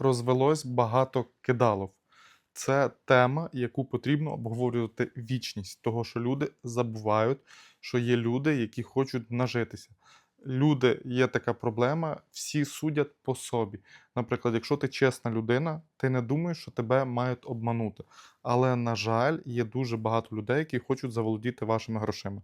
розвелось багато кидалов. Це тема, яку потрібно обговорювати вічність, того що люди забувають, що є люди, які хочуть нажитися. Люди, є така проблема, всі судять по собі. Наприклад, якщо ти чесна людина, ти не думаєш, що тебе мають обманути. Але, на жаль, є дуже багато людей, які хочуть заволодіти вашими грошима.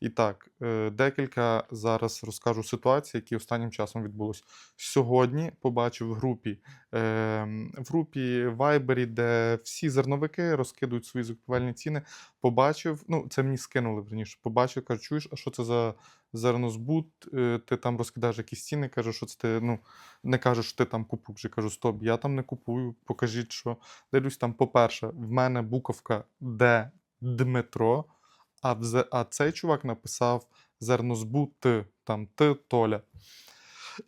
І так, е, декілька зараз розкажу ситуацій, які останнім часом відбулось. Сьогодні побачив в групі, ем, в групі Viber, де всі зерновики розкидують свої закупівельні ціни. Побачив, ну це мені скинули верніше. Побачив, кажу, чуєш, а що це за зернозбут? Е, Ти там розкидаєш якісь ціни, каже, що це ти ну, не кажеш, що ти там купуєш. Я кажу, стоп, я там не купую, покажіть, що. Дивлюсь, там, по-перше, в мене буковка Д Дмитро, а, в, а цей чувак написав зернозбу Т, там Т Толя.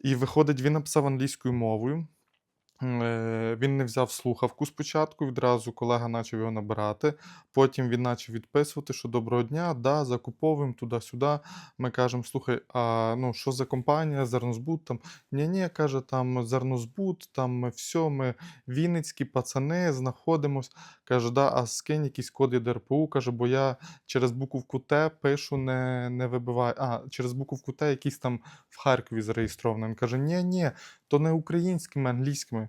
І виходить, він написав англійською мовою. Е, Він не взяв слухавку спочатку, відразу колега почав його набирати. Потім він почав відписувати, що доброго дня, да, закуповуємо туди-сюди. Ми кажемо, слухай, а ну що за компанія, зернозбут? Там ні-ні, каже, там зернозбут, там ми все, ми вінницькі пацани, знаходимось. Каже, да, а скинь якийсь код від РПУ, каже, бо я через буковку Т пишу, не, не вибиваю. А, через буковку Т якийсь там в Харкові зареєстрований. Він каже, ні, ні, то не українськими, англійськими.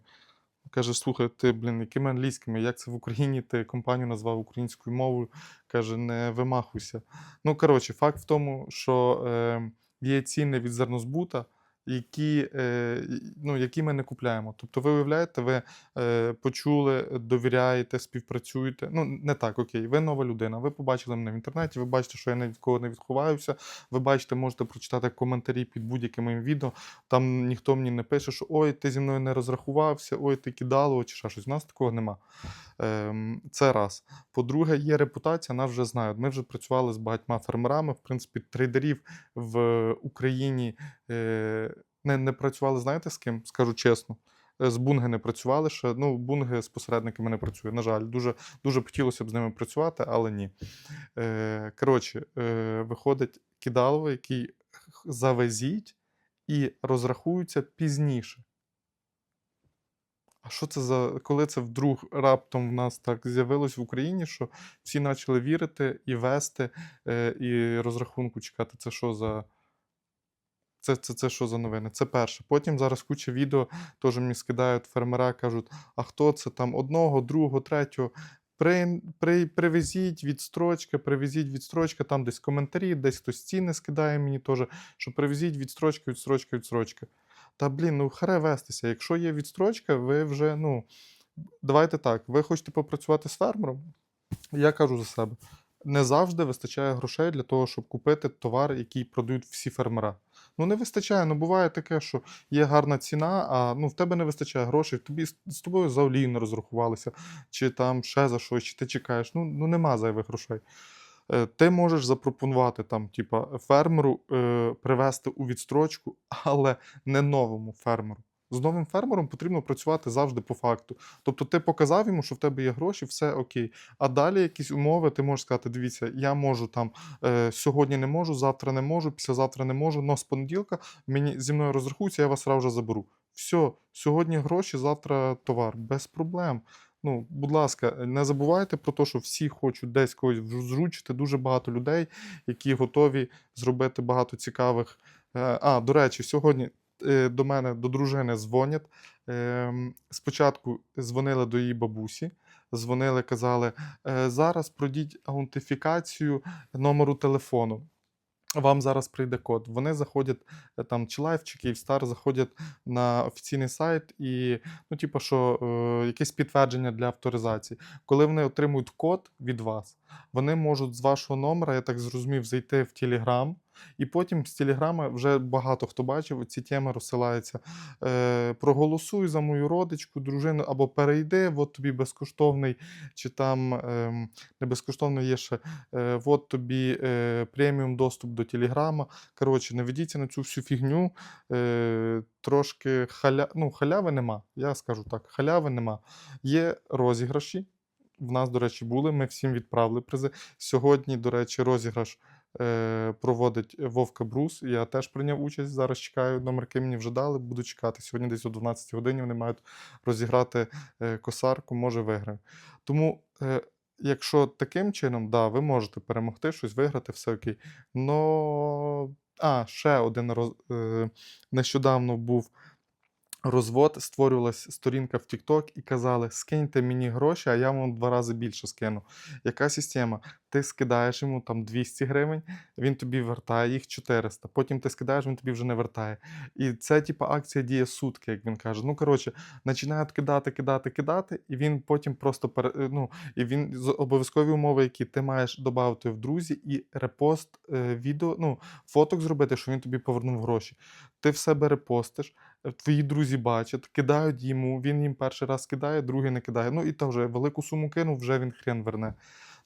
Каже, слухай, ти, блін, якими англійськими? Як це в Україні ти компанію назвав українською мовою? Каже, не вимахуйся. Ну, коротше, факт в тому, що е, є ціни від зернозбута, які, е, ну, які ми не купляємо. Тобто, ви уявляєте, ви е, почули, довіряєте, співпрацюєте. Ну, не так, окей, ви нова людина, ви побачили мене в інтернеті, ви бачите, що я ні від кого не відховаюся. Ви бачите, можете прочитати коментарі під будь-яким моїм відео. Там ніхто мені не пише, що ой, ти зі мною не розрахувався, ой, ти кидало, чи ще щось. У нас такого нема. Ем, це раз. По-друге, є репутація, нас вже знають. Ми вже працювали з багатьма фермерами. В принципі, трейдерів в Україні не, не працювали, знаєте з ким? Скажу чесно. Е, З Бунги не працювали ще. Ну, Бунги з посередниками не працює. На жаль, дуже, дуже б хотілося б з ними працювати, але ні. Е, коротше, е, виходить кидалово, який завезіть і розрахуються пізніше. А що це за коли це вдруг раптом в нас так з'явилось в Україні, що всі почали вірити і вести, е, і розрахунку чекати? Це що за. Це, це, це що за новини? Це перше. Потім зараз куча відео теж мені скидають фермера, кажуть, а хто це там одного, другого, третього. При, при, привезіть відстрочка, привезіть відстрочка, там десь коментарі, десь хтось ціни скидає мені теж, що привезіть відстрочка, відстрочка, відстрочка. Та блін, ну харе вестися. Якщо є відстрочка, ви вже, ну, давайте так, ви хочете попрацювати з фермером? Я кажу за себе. Не завжди вистачає грошей для того, щоб купити товар, який продають всі фермера. Ну, не вистачає. Ну, буває таке, що є гарна ціна, а ну, в тебе не вистачає грошей, тобі з- тобою за олію не розрахувалися, чи там ще за щось, чи ти чекаєш. Ну, ну нема зайвих грошей. Е, Ти можеш запропонувати там, типа, фермеру е, привезти у відстрочку, але не новому фермеру. З новим фермером потрібно працювати завжди по факту. Тобто ти показав йому, що в тебе є гроші, все окей. А далі якісь умови, ти можеш сказати: дивіться, я можу там е, сьогодні не можу, завтра не можу, післязавтра не можу, но з понеділка мені зі мною розрахуються, я вас сразу же заберу. Все, сьогодні гроші, завтра товар, без проблем. Ну, будь ласка, не забувайте про те, що всі хочуть десь когось зручити. Дуже багато людей, які готові зробити багато цікавих. Е, А, до речі, сьогодні до мене, до дружини дзвонять. Ем, Спочатку дзвонили до її бабусі, дзвонили, казали, «Е, зараз пройдіть аутентифікацію номеру телефону. Вам зараз прийде код. Вони заходять е, там чи Live, чи Kyivstar, заходять на офіційний сайт і, ну, типу, що е, якесь підтвердження для авторизації. Коли вони отримують код від вас, вони можуть з вашого номера, я так зрозумів, зайти в Telegram, і потім з Телеграма вже багато хто бачив, ці теми розсилаються. Е, проголосуй за мою родичку, дружину, або перейди, от тобі безкоштовний, чи там ем, не безкоштовно є ще, е, от тобі е, преміум доступ до Телеграма. Коротше, не ведіться на цю всю фігню. Е, трошки халя... ну, халяви нема. Я скажу так, халяви нема. Є розіграші. В нас, до речі, були. Ми всім відправили призи. Сьогодні, до речі, розіграш е, проводить Вовка Брус. Я теж прийняв участь. Зараз чекаю. Номерки мені вже дали, буду чекати. Сьогодні десь о 12 годині вони мають розіграти е, косарку, може виграю. Тому, е, якщо таким чином, да, ви можете перемогти, щось виграти, все окей. Но... А, ще один роз... е, нещодавно був розвод, створювалась сторінка в TikTok і казали: скиньте мені гроші, а я вам два рази більше скину. Яка система? Ти скидаєш йому там 200 гривень, він тобі вертає їх 400. Потім ти скидаєш, він тобі вже не вертає. І це, типу, акція діє сутки, як він каже. Ну, коротше, починають кидати, кидати, кидати, і він потім просто пере... е, ну, і він з обов'язкові умови, які ти маєш додати в друзі, і репост е, відео, ну, фоток зробити, що він тобі повернув гроші. Ти в себе репостиш, твої друзі бачать, кидають йому, він їм перший раз кидає, другий не кидає. Ну і то вже велику суму кинув, вже він хрен верне.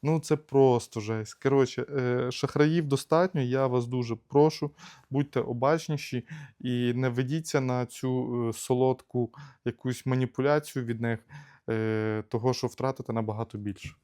Ну, це просто жесть. Коротше, е, шахраїв достатньо. Я вас дуже прошу, будьте обачніші і не ведіться на цю е, солодку якусь маніпуляцію від них, е, того, що втратите набагато більше.